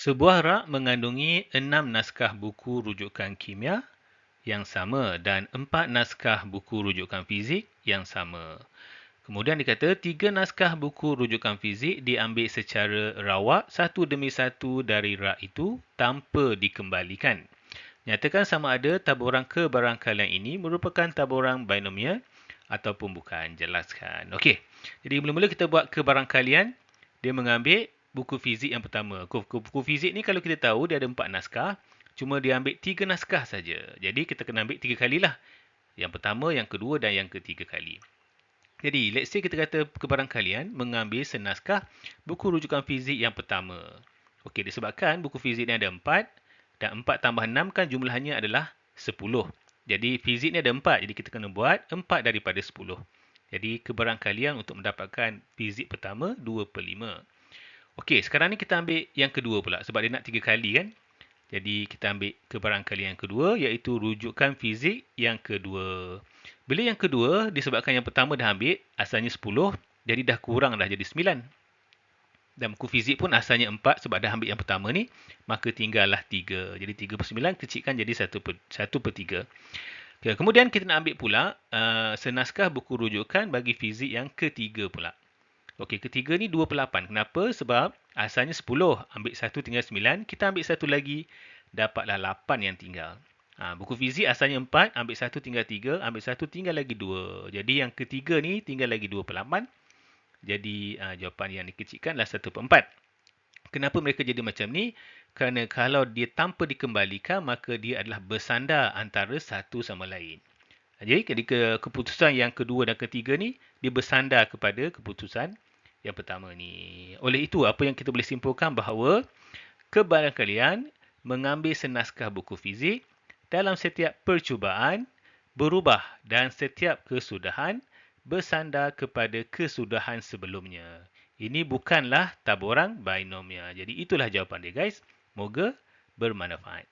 Sebuah rak mengandungi enam naskah buku rujukan kimia yang sama dan empat naskah buku rujukan fizik yang sama. Kemudian dikata tiga naskah buku rujukan fizik diambil secara rawak satu demi satu dari rak itu tanpa dikembalikan. Nyatakan sama ada taburan kebarangkalian ini merupakan taburan binomial ataupun bukan. Jelaskan. Okey. Jadi mula-mula kita buat kebarangkalian. Dia mengambil buku fizik yang pertama. Buku, buku fizik ni kalau kita tahu dia ada empat naskah. Cuma dia ambil tiga naskah saja. Jadi kita kena ambil tiga kali lah. Yang pertama, yang kedua dan yang ketiga kali. Jadi let's say kita kata kebarang kalian mengambil senaskah buku rujukan fizik yang pertama. Okey, disebabkan buku fizik ni ada empat. Dan empat tambah enam kan jumlahnya adalah sepuluh. Jadi fizik ni ada empat. Jadi kita kena buat empat daripada sepuluh. Jadi kebarangkalian untuk mendapatkan fizik pertama dua per lima. Okey, sekarang ni kita ambil yang kedua pula sebab dia nak tiga kali kan. Jadi kita ambil kebarangkalian yang kedua iaitu rujukan fizik yang kedua. Bila yang kedua disebabkan yang pertama dah ambil asalnya 10 jadi dah kurang dah jadi 9. Dan buku fizik pun asalnya 4 sebab dah ambil yang pertama ni maka tinggallah 3. Jadi 3 per 9 kecilkan jadi 1 per, 1 per 3. Okay, kemudian kita nak ambil pula uh, senaskah buku rujukan bagi fizik yang ketiga pula. Okey, ketiga ni 2 per 8. Kenapa? Sebab asalnya 10. Ambil 1 tinggal 9. Kita ambil satu lagi. Dapatlah 8 yang tinggal. Ha, buku fizik asalnya 4. Ambil 1 tinggal 3. Ambil 1 tinggal lagi 2. Jadi yang ketiga ni tinggal lagi 2 per 8. Jadi uh, jawapan yang dikecilkanlah 1 per 4. Kenapa mereka jadi macam ni? Kerana kalau dia tanpa dikembalikan, maka dia adalah bersandar antara satu sama lain. Jadi ketika keputusan yang kedua dan ketiga ni, dia bersandar kepada keputusan yang pertama ni. Oleh itu, apa yang kita boleh simpulkan bahawa kebarangkalian mengambil senaskah buku fizik dalam setiap percubaan berubah dan setiap kesudahan bersandar kepada kesudahan sebelumnya. Ini bukanlah taburan binomial. Jadi itulah jawapan dia guys. Moga bermanfaat.